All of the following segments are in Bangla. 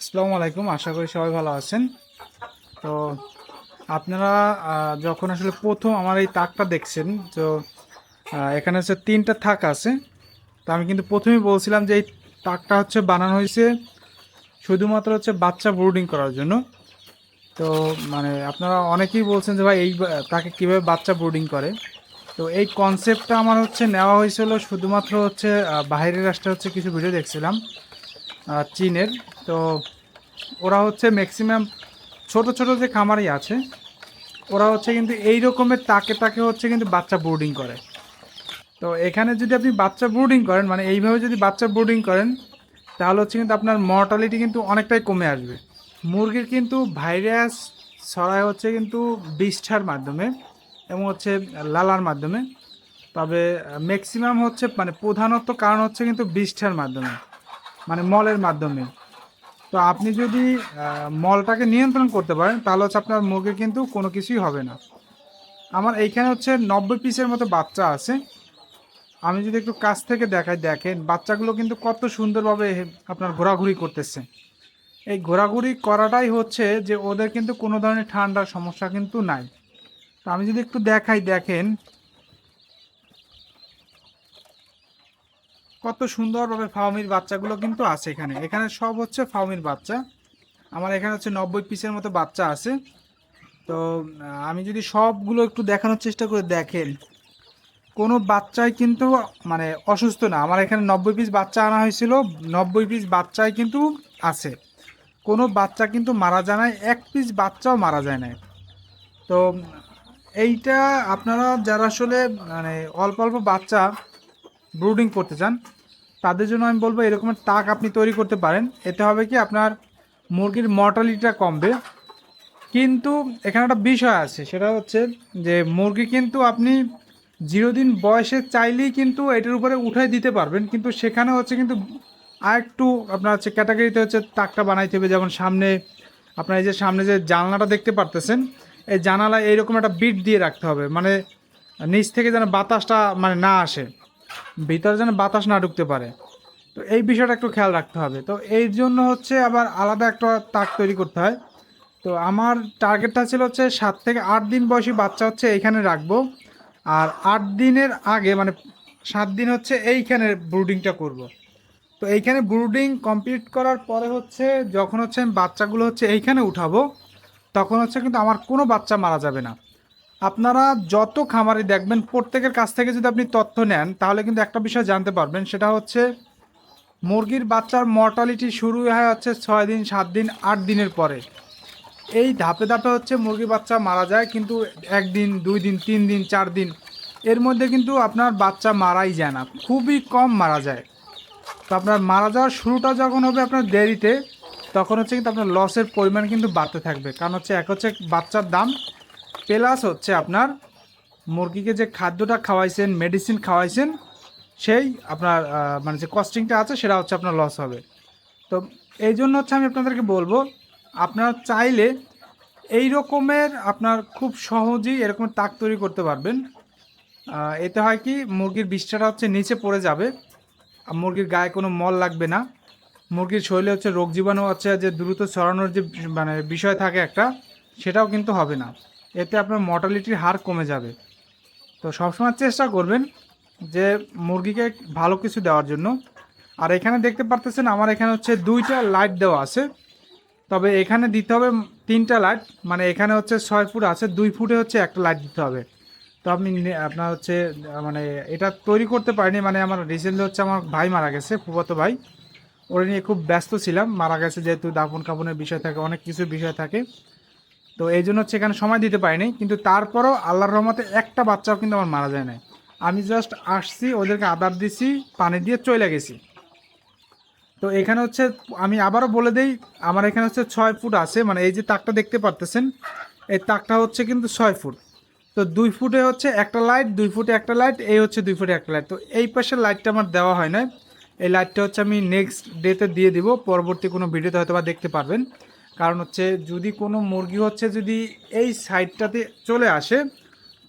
আসসালামু আলাইকুম, আশা করি সবাই ভালো আছেন। তো আপনারা যখন আসলে প্রথম আমার এই তাকটা দেখছেন, তো এখানে হচ্ছে তিনটা থাক আছে। তো আমি কিন্তু প্রথমেই বলছিলাম যে এই তাকটা হচ্ছে বানানো হয়েছে শুধুমাত্র হচ্ছে বাচ্চা ব্রুডিং করার জন্য। তো মানে আপনারা অনেকেই বলছেন যে ভাই, এই তাকে কীভাবে বাচ্চা ব্রুডিং করে? তো এই কনসেপ্টটা আমার হচ্ছে নেওয়া হয়েছিল শুধুমাত্র হচ্ছে বাইরের রাষ্ট্রে হচ্ছে কিছু ভিডিও দেখছিলাম। চীনের। তো ওরা হচ্ছে ম্যাক্সিমাম ছোট ছোট যে খামারি আছে, ওরা হচ্ছে কিন্তু এই রকমের তাকে তাকে হচ্ছে কিন্তু বাচ্চা ব্রুডিং করে। তো এখানে যদি আপনি বাচ্চা ব্রুডিং করেন মানে এইভাবে যদি বাচ্চা ব্রুডিং করেন, তাহলে হচ্ছে কিন্তু আপনার মর্টালিটি কিন্তু অনেকটাই কমে আসবে। মুরগির কিন্তু ভাইরাস ছড়ায় হচ্ছে কিন্তু বিষ্ঠার মাধ্যমে এবং হচ্ছে লালার মাধ্যমে। তবে ম্যাক্সিমাম হচ্ছে মানে প্রধানত কারণ হচ্ছে কিন্তু বিষ্ঠার মাধ্যমে। মানে মলের মাধ্যমে। তো আপনি যদি মলটাকে নিয়ন্ত্রণ করতে পারেন, তাহলে হচ্ছে আপনার মুরগির কিন্তু কোনো কিছুই হবে না। আমার এইখানে হচ্ছে নব্বই পিসের মতো বাচ্চা আছে। আমি যদি একটু কাছ থেকে দেখাই, দেখেন, বাচ্চাগুলো কিন্তু কত সুন্দরভাবে আপনার ঘোরাঘুরি করতেছে। এই ঘোরাঘুরি করাটাই হচ্ছে যে ওদের কিন্তু কোনো ধরনের ঠান্ডার সমস্যা কিন্তু নাই। তো আমি যদি একটু দেখাই, দেখেন কত সুন্দরভাবে ফাউমির বাচ্চাগুলো কিন্তু আছে এখানে। এখানে সব হচ্ছে ফাউমির বাচ্চা। আমার এখানে হচ্ছে নব্বই পিসের মতো বাচ্চা আছে। তো আমি যদি সবগুলো একটু দেখানোর চেষ্টা করে দেখেন, কোনো বাচ্চাই কিন্তু মানে অসুস্থ না। আমার এখানে নব্বই পিস বাচ্চা আনা হয়েছিল, নব্বই পিস বাচ্চাই কিন্তু আছে। কোনো বাচ্চা কিন্তু মারা যায় না এক পিস বাচ্চাও মারা যায় না তো, এইটা আপনারা যারা আসলে মানে অল্প অল্প বাচ্চা ব্রুডিং করতে চান, তাদের জন্য আমি বলব এরকমের তাক আপনি তৈরি করতে পারেন। এতে হবে কি আপনার মুরগির মর্টালিটিটা কমবে। কিন্তু এখানে একটা বিষয় আছে, সেটা হচ্ছে যে মুরগি কিন্তু আপনি জিরো দিন বয়সে চাইলেই কিন্তু এটার উপরে উঠাই দিতে পারবেন, কিন্তু সেখানে হচ্ছে কিন্তু আরেকটু আপনার হচ্ছে ক্যাটাগরিতে হচ্ছে তাকটা বানাইতে হবে। যেমন সামনে আপনার এই যে সামনে যে জানলাটা দেখতে পারতেছেন, এই জানালা এইরকম একটা বিট দিয়ে রাখতে হবে। মানে নিচ থেকে যেন বাতাসটা মানে না আসে। ভিতরে যেন বাতাস না ঢুকতে পারে। তো এই বিষয়টা একটু খেয়াল রাখতে হবে। তো এই জন্য হচ্ছে আবার আলাদা একটা তাক তৈরি করতে হয়। তো আমার টার্গেটটা ছিল হচ্ছে সাত থেকে আট দিন বয়সী বাচ্চা হচ্ছে এইখানে রাখব। আর আট দিনের আগে মানে সাত দিন হচ্ছে এইখানে ব্রুডিংটা করব। তো এইখানে ব্রুডিং কমপ্লিট করার পরে হচ্ছে যখন হচ্ছে আমি বাচ্চাগুলো হচ্ছে এইখানে উঠাবো, তখন হচ্ছে কিন্তু আমার কোনো বাচ্চা মারা যাবে না। আপনারা যত খামারে দেখবেন, প্রত্যেকের কাছ থেকে যদি আপনি তথ্য নেন, তাহলে কিন্তু একটা বিষয় জানতে পারবেন, সেটা হচ্ছে মুরগির বাচ্চার মর্টালিটি শুরু হয় হচ্ছে ছয় দিন, সাত দিন, আট দিনের পরে। এই ধাপে ধাপে হচ্ছে মুরগি বাচ্চা মারা যায়, কিন্তু একদিন, দুই দিন, তিন দিন, চার দিন, এর মধ্যে কিন্তু আপনার বাচ্চা মারাই যায় না, খুবই কম মারা যায়। তো আপনার মারা যাওয়ার শুরুটা যখন হবে আপনার দেরিতে, তখন হচ্ছে কিন্তু আপনার লসের পরিমাণ কিন্তু বাড়তে থাকবে, কারণ হচ্ছে এক হচ্ছে বাচ্চার দাম প্লাস হচ্ছে আপনার মুরগিকে যে খাদ্যটা খাওয়াইছেন মেডিসিন খাওয়াইছেন, সেই আপনার মানে যে কস্টিংটা আছে, সেটা হচ্ছে আপনার লস হবে। তো এই জন্য হচ্ছে আমি আপনাদেরকে বলব, আপনারা চাইলে এই রকমের আপনার খুব সহজেই এরকম তাক তৈরি করতে পারবেন। এতে হয় কি, মুরগির বিষ্ঠাটা হচ্ছে নিচে পড়ে যাবে, আর মুরগির গায়ে কোনো মল লাগবে না। মুরগির শরীরে হচ্ছে রোগ জীবাণু হচ্ছে যে দ্রুত ছড়ানোর যে মানে বিষয় থাকে একটা, সেটাও কিন্তু হবে না। এতে আপনার মর্টালিটির হার কমে যাবে। তো সবসময় চেষ্টা করবেন যে মুরগিকে ভালো কিছু দেওয়ার জন্য। আর এখানে দেখতে পারতেছেন আমার এখানে হচ্ছে দুইটা লাইট দেওয়া আছে। তবে এখানে দিতে হবে তিনটা লাইট মানে এখানে হচ্ছে ছয় ফুট আছে, দুই ফুটে হচ্ছে একটা লাইট দিতে হবে। তো আপনি আপনার হচ্ছে মানে এটা তৈরি করতে পারিনি মানে আমার রিসেন্টলি হচ্ছে আমার ভাই মারা গেছে, ফুফাতো ভাই। ওরা নিয়ে খুব ব্যস্ত ছিলাম, মারা গেছে যেহেতু দাফন কাপনের বিষয় থাকে, অনেক কিছু বিষয় থাকে। তো এই জন্য হচ্ছে এখানে সময় দিতে পারিনি, কিন্তু তারপরও আল্লাহর রহমতে একটা বাচ্চাও কিন্তু আমার মারা যায় না আমি জাস্ট আসছি, ওদেরকে আদার দিছি, পানি দিয়ে চলে গেছি। তো এখানে হচ্ছে আমি আবারও বলে দেই, আমার এখানে হচ্ছে ছয় ফুট আছে মানে এই যে তাকটা দেখতে পারতেছেন, এই তাকটা হচ্ছে কিন্তু ছয় ফুট। তো দুই ফুটে হচ্ছে একটা লাইট দুই ফুটে একটা লাইট এই হচ্ছে দুই ফুটে একটা লাইট তো এই পাশের লাইটটা আমার দেওয়া হয় না এই লাইটটা হচ্ছে আমি নেক্সট ডেতে দিয়ে দিব, পরবর্তী কোনো ভিডিওতে হয়তো বা দেখতে পারবেন। কারণ হচ্ছে যদি কোনো মুরগি হচ্ছে যদি এই সাইডটাতে চলে আসে,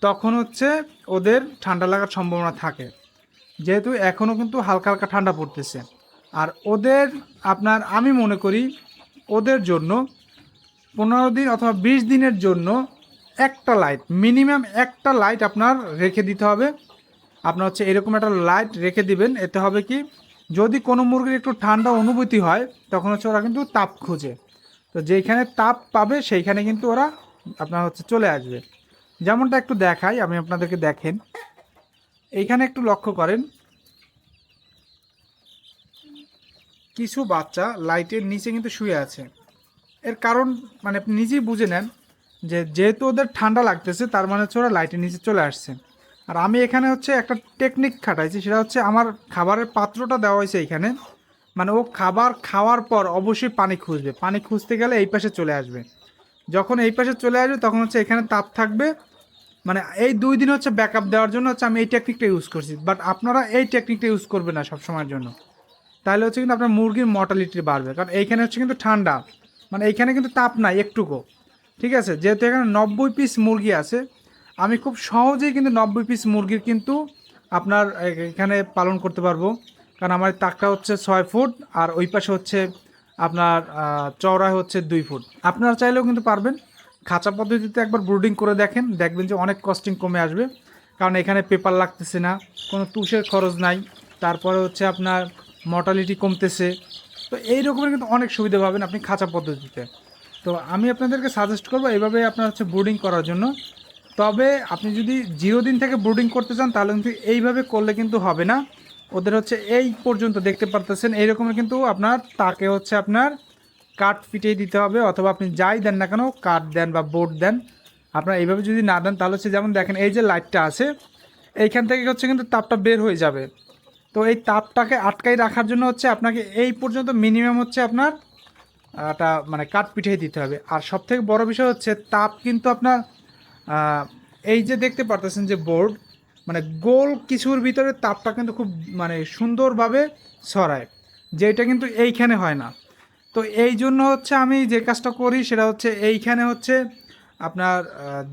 তখন হচ্ছে ওদের ঠান্ডা লাগার সম্ভাবনা থাকে। যেহেতু এখনও কিন্তু হালকা হালকা ঠান্ডা পড়তেছে। আর ওদের আপনার আমি মনে করি ওদের জন্য পনেরো দিন অথবা বিশ দিনের জন্য একটা লাইট মিনিমাম একটা লাইট আপনার রেখে দিতে হবে। আপনার হচ্ছে এরকম একটা লাইট রেখে দিবেন, এতে হবে কি যদি কোনো মুরগির একটু ঠান্ডা অনুভূতি হয়, তখন হচ্ছে ওরা কিন্তু তাপ খোঁজে। তো যেইখানে তাপ পাবে সেইখানে কিন্তু ওরা আপনার হচ্ছে চলে আসবে। যেমনটা একটু দেখাই, আমি আপনাদেরকে দেখেন। এইখানে একটু লক্ষ্য করেন। কিছু বাচ্চা লাইটের নিচে কিন্তু শুয়ে আছে। এর কারণ মানে আপনি নিজেই বুঝে নেন যে যেহেতু ওদের ঠান্ডা লাগতেছে, তার মানে হচ্ছে ওরা লাইটের নিচে চলে আসছে। আর আমি এখানে হচ্ছে একটা টেকনিক খাটাইছি, সেটা হচ্ছে আমার খাবারের পাত্রটা দেওয়া হয়েছে এখানে। মানে ও খাবার খাওয়ার পর অবশ্যই পানি খুঁজবে। পানি খুঁজতে গেলে এই পাশে চলে আসবে। যখন এই পাশে চলে আসবে, তখন হচ্ছে এখানে তাপ থাকবে। মানে এই দুই দিন হচ্ছে ব্যাকআপ দেওয়ার জন্য হচ্ছে আমি এই টেকনিকটা ইউজ করছি। বাট আপনারা এই টেকনিকটা ইউজ করবেন না সবসময়ের জন্য। তাহলে হচ্ছে কিন্তু আপনার মুরগির মর্টালিটি বাড়বে। কারণ এইখানে হচ্ছে কিন্তু ঠান্ডা। মানে এইখানে কিন্তু তাপ নাই একটুকু। ঠিক আছে? যেহেতু এখানে নব্বই পিস মুরগি আছে, আমি খুব সহজেই কিন্তু নব্বই পিস মুরগির কিন্তু আপনার এখানে পালন করতে পারব। কারণ আমার তাকটা হচ্ছে ছয় ফুট আর ওই পাশে হচ্ছে আপনার আহ, চওড়ায় হচ্ছে দুই ফুট। আপনারা চাইলেও কিন্তু পারবেন। খাঁচা পদ্ধতিতে একবার ব্রুডিং করে দেখেন দেখবেন যে অনেক কস্টিং কমে আসবে। কারণ এখানে পেপার লাগতেছে না কোনো তুষের খরচ নাই। তারপরে হচ্ছে আপনার মর্টালিটি কমতেছে। তো এই রকমের কিন্তু অনেক সুবিধা পাবেন আপনি খাঁচা পদ্ধতিতে। তো আমি আপনাদেরকে সাজেস্ট করব এইভাবে আপনার হচ্ছে ব্রুডিং করার জন্য। তবে আপনি যদি জিরো দিন থেকে ব্রুডিং করতে চান তাহলে কিন্তু এইভাবে করলে কিন্তু হবে না। ওদের হচ্ছে এই পর্যন্ত দেখতে পারতেছেন। এইরকমের কিন্তু আপনার, তাকে হচ্ছে আপনার কাঠ ফিটিয়ে দিতে হবে, অথবা আপনি যাই দেন না কেন, কাঠ দেন বা বোর্ড দেন। আপনার এইভাবে যদি না দেন, তাহলে হচ্ছে যেমন দেখেন, এই যে লাইটটা আছে, এইখান থেকে হচ্ছে কিন্তু তাপটা বের হয়ে যাবে। তো এই তাপটাকে আটকাই রাখার জন্য হচ্ছে আপনাকে এই পর্যন্ত মিনিমাম হচ্ছে আপনার একটা মানে কাঠ পিঠিয়ে দিতে হবে। আর সব থেকে বড় বিষয় হচ্ছে, তাপ কিন্তু আপনার এই যে দেখতে পারতেছেন যে বোর্ড মানে গোল কিছুর ভিতরে তাপটা কিন্তু খুব মানে সুন্দরভাবে ছড়ায়, যেটা কিন্তু এইখানে হয় না। তো এই জন্য হচ্ছে আমি যে কাজটা করি সেটা হচ্ছে এইখানে হচ্ছে আপনার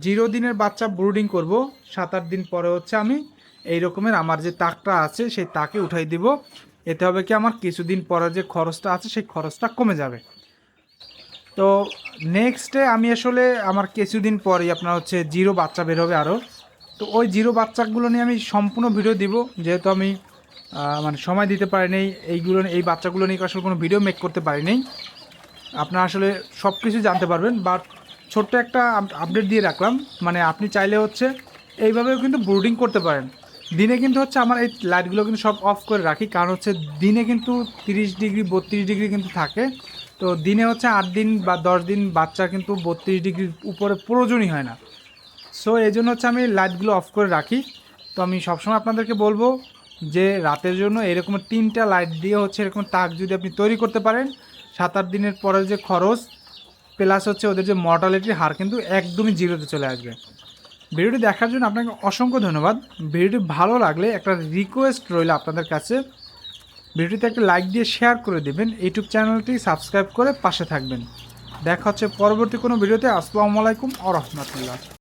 জিরো দিনের বাচ্চা ব্রুডিং করব। সাত আট দিন পরে হচ্ছে আমি এই রকমের আমার যে তাকটা আছে সেই তাকে উঠাই দিব। এতে হবে কি আমার কিছুদিন পরে যে খরচটা আছে সেই খরচটা কমে যাবে। তো নেক্সটে আমি আসলে আমার কিছুদিন পরেই আপনার হচ্ছে জিরো বাচ্চা বের হবে আরও তো ওই জিরো বাচ্চাগুলো নিয়ে আমি সম্পূর্ণ ভিডিও দিব, যেহেতু আমি মানে সময় দিতে পারিনি, এইগুলো এই বাচ্চাগুলো নিয়ে আসলে কোনো ভিডিও মেক করতে পারিনি। আপনারা আসলে সব কিছু জানতে পারবেন বাট ছোট্ট একটা আপডেট দিয়ে রাখলাম। মানে আপনি চাইলে হচ্ছে এইভাবেও কিন্তু ব্রুডিং করতে পারেন। দিনে কিন্তু হচ্ছে আমার এই লাইটগুলো কিন্তু সব অফ করে রাখি, কারণ হচ্ছে দিনে কিন্তু তিরিশ ডিগ্রি, বত্রিশ ডিগ্রি কিন্তু থাকে। তো দিনে হচ্ছে আট দিন বা দশ দিন বাচ্চা কিন্তু বত্রিশ ডিগ্রির উপরে প্রয়োজনই হয় না। সো এই জন্য হচ্ছে আমি লাইটগুলো অফ করে রাখি। তো আমি সবসময় আপনাদেরকে বলব যে রাতের জন্য এরকম তিনটা লাইট দিয়ে হচ্ছে এরকম তাক যদি আপনি তৈরি করতে পারেন, সাত আট দিনের পরে যে খরচ প্লাস হচ্ছে ওদের যে মর্টালিটির হার কিন্তু একদমই জিরোতে চলে আসবে। ভিডিওটি দেখার জন্য আপনাকে অসংখ্য ধন্যবাদ। ভিডিওটি ভালো লাগলে একটা রিকোয়েস্ট রইল আপনাদের কাছে। ভিডিওটিতে একটা লাইক দিয়ে শেয়ার করে দেবেন। ইউটিউব চ্যানেলটি সাবস্ক্রাইব করে পাশে থাকবেন। দেখা হচ্ছে পরবর্তী কোনো ভিডিওতে। আসসালামু আলাইকুম আ রহমতুল্লাহ।